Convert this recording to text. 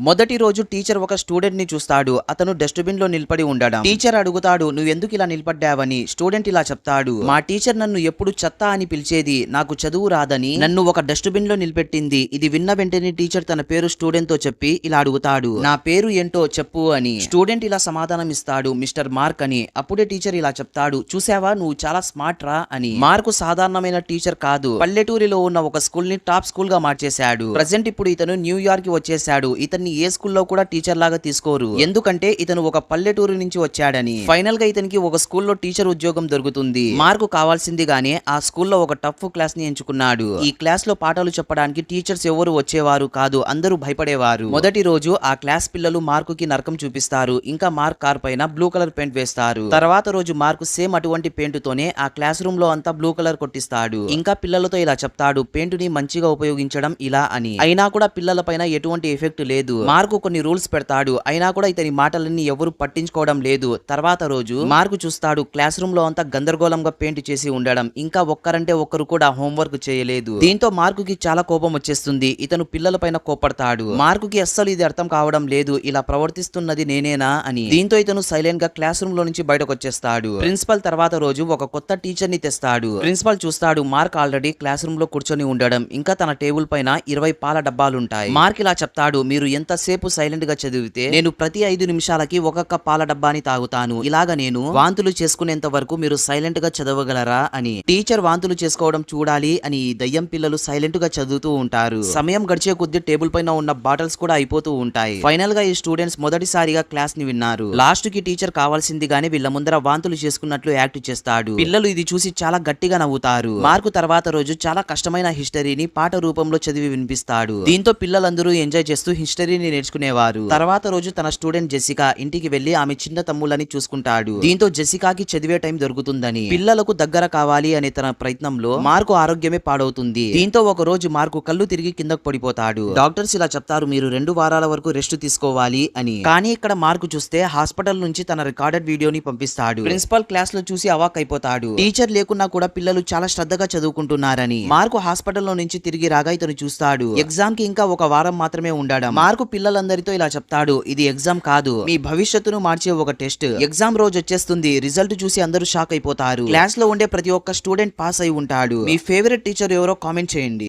మొదటి రోజు టీచర్ ఒక స్టూడెంట్ని చూస్తాడు. అతను డస్ట్బిన్లో నిలబడి ఉండడం. టీచర్ అడుగుతాడు నువ్వెందుకు ఇలా నిలబడ్డావని? స్టూడెంట్ ఇలా చెప్తాడు మా టీచర్ నన్ను ఎప్పుడు చెత్త అని పిలిచేది నాకు చదువు రాదని నన్ను ఒక డస్ట్బిన్లో నిలబెట్టింది. ఇది విన్న వెంటనే టీచర్ తన పేరు స్టూడెంట్తో చెప్పి ఇలా అడుగుతాడు నా పేరు ఏంటో చెప్పు అని. స్టూడెంట్ ఇలా సమాధానం ఇస్తాడు మిస్టర్ మార్క్ అని. అప్పుడే టీచర్ ఇలా చెప్తాడు చూసావా? నువ్వు చాలా స్మార్ట్ రా అని. మార్క్ సాధారణమైన టీచర్ కాదు. పల్లెటూరిలో ఉన్న ఒక స్కూల్ని టాప్ స్కూల్గా మార్చేశాడు. ప్రజెంట్ ఇప్పుడు ఇతను న్యూయార్క్కి వచ్చేసాడు ఇతన్ని ఏ స్కూల్లో కూడా టీచర్ లాగా తీసుకోరు. ఎందుకంటే ఇతను ఒక పల్లెటూరు నుంచి వచ్చాడని. ఫైనల్గా ఇతనికి ఒక స్కూల్లో టీచర్ ఉద్యోగం దొరుకుతుంది. మార్కు కావాల్సింది గానే ఆ స్కూల్లో ఒక టఫ్ క్లాస్ని ఎంచుకున్నాడు. ఈ క్లాస్లో పాఠాలు చెప్పడానికి టీచర్స్ ఎవరు వచ్చేవారు కాదు అందరూ భయపడేవారు. మొదటి రోజు ఆ క్లాస్ పిల్లలు మార్కుకి నరకం చూపిస్తారు. ఇంకా మార్క్ కార్ పైన బ్లూ కలర్ పెయింట్ వేస్తారు. తర్వాత రోజు మార్కు సేమ్ అటువంటి పెయింట్ తోనే ఆ క్లాస్ రూమ్లో అంతా బ్లూ కలర్ కొట్టిస్తాడు. ఇంకా పిల్లలతో ఇలా చెప్తాడు పెయింట్ని మంచిగా ఉపయోగించడం ఇలా అని. అయినా కూడా పిల్లల పైన ఎటువంటి ఎఫెక్ట్ లేదు. మార్కు కొన్ని రూల్స్ పెడతాడు. అయినా కూడా ఇతని మాటలన్నీ ఎవరు పట్టించుకోవడం లేదు. తర్వాత రోజు మార్కు చూస్తాడు. క్లాస్ రూమ్లో అంతా గందరగోళంగా పెయింట్ చేసి ఉండడం. ఇంకా ఒక్కరంటే ఒక్కరు కూడా హోంవర్క్ చేయలేదు. దీంతో మార్కుకి చాలా కోపం వచ్చేస్తుంది. ఇతను పిల్లల పైన కోపడతాడు. మార్కుకి అస్సలు ఇది అర్థం కావడం లేదు. ఇలా ప్రవర్తిస్తున్నది నేనేనా అని. దీంతో ఇతను సైలెంట్గా క్లాస్ రూమ్లో నుంచి బయటకు వచ్చేస్తాడు ప్రిన్సిపల్ తర్వాత రోజు ఒక కొత్త టీచర్ని తెస్తాడు. ప్రిన్సిపల్ చూస్తాడు మార్క్ ఆల్రెడీ క్లాస్ రూమ్లో కూర్చొని ఉండడం. ఇంకా తన టేబుల్ పైన ఇరవై పాల డబ్బాలుంటాయి. మార్క్ ఇలా చెప్తాడు మీరు ఎంత ఎంతసేపు సైలెంట్గా చదివితే నేను ప్రతి ఐదు నిమిషాలకి ఒక్కొక్క పాల డబ్బాని తాగుతాను. ఇలాగ నేను వాంతులు చేసుకునేంత వరకు మీరు సైలెంట్గా చదవగలరా అని. టీచర్ వాంతులు చేసుకోవడం చూడాలి అని దయ్యం పిల్లలు సైలెంట్గా చదువుతూ ఉంటారు. సమయం గడిచే కొద్ది టేబుల్ పైన ఉన్న బాటిల్స్ కూడా అయిపోతూ ఉంటాయి. ఫైనల్గా ఈ స్టూడెంట్స్ మొదటిసారిగా క్లాస్ని విన్నారు. లాస్ట్కి టీచర్ కావాల్సింది గానీ వీళ్ళ ముందర వాంతులు చేసుకున్నట్లు యాక్ట్ చేస్తాడు. పిల్లలు ఇది చూసి చాలా గట్టిగా నవ్వుతారు. మార్కు తర్వాత రోజు చాలా కష్టమైన హిస్టరీని పాట రూపంలో చదివి వినిపిస్తాడు. దీంతో పిల్లలందరూ ఎంజాయ్ చేస్తూ హిస్టరీ హిస్టరీని నేర్చుకునేవారు. తర్వాత రోజు తన స్టూడెంట్ జెసికా ఇంటికి వెళ్ళి ఆమె చిన్న తమ్ముళ్ళని చూసుకుంటాడు. దీంతో జెసికాకి చదివే టైం దొరుకుతుందని. పిల్లలకు దగ్గర కావాలి అనే తన ప్రయత్నంలో మార్కు ఆరోగ్యమే పాడవుతుంది. దీంతో ఒక రోజు మార్కు కళ్ళు తిరిగి కిందకు పడిపోతాడు. డాక్టర్స్ ఇలా చెప్తారు మీరు రెండు వారాల వరకు రెస్ట్ తీసుకోవాలి అని. కానీ ఇక్కడ మార్కు చూస్తే హాస్పిటల్ నుంచి తన రికార్డెడ్ వీడియోని పంపిస్తాడు. ప్రిన్సిపల్ క్లాస్లో చూసి అవాక్ అయిపోతాడు. టీచర్ లేకున్నా కూడా పిల్లలు చాలా శ్రద్ధగా చదువుకుంటున్నారని. మార్కు హాస్పిటల్లో నుంచి తిరిగి రాగా ఇతను చూస్తాడు. ఎగ్జామ్కి ఇంకా ఒక వారం మాత్రమే ఉండడం. మార్కు పిల్లలందరితో ఇలా చెప్తాడు ఇది ఎగ్జామ్ కాదు మీ భవిష్యత్తును మార్చే ఒక టెస్ట్. ఎగ్జామ్ రోజు వచ్చేస్తుంది రిజల్ట్ చూసి అందరూ షాక్ అయిపోతారు. క్లాస్లో ఉండే ప్రతి ఒక్క స్టూడెంట్ పాస్ అయి ఉంటాడు. మీ ఫేవరెట్ టీచర్ ఎవరో కామెంట్ చేయండి.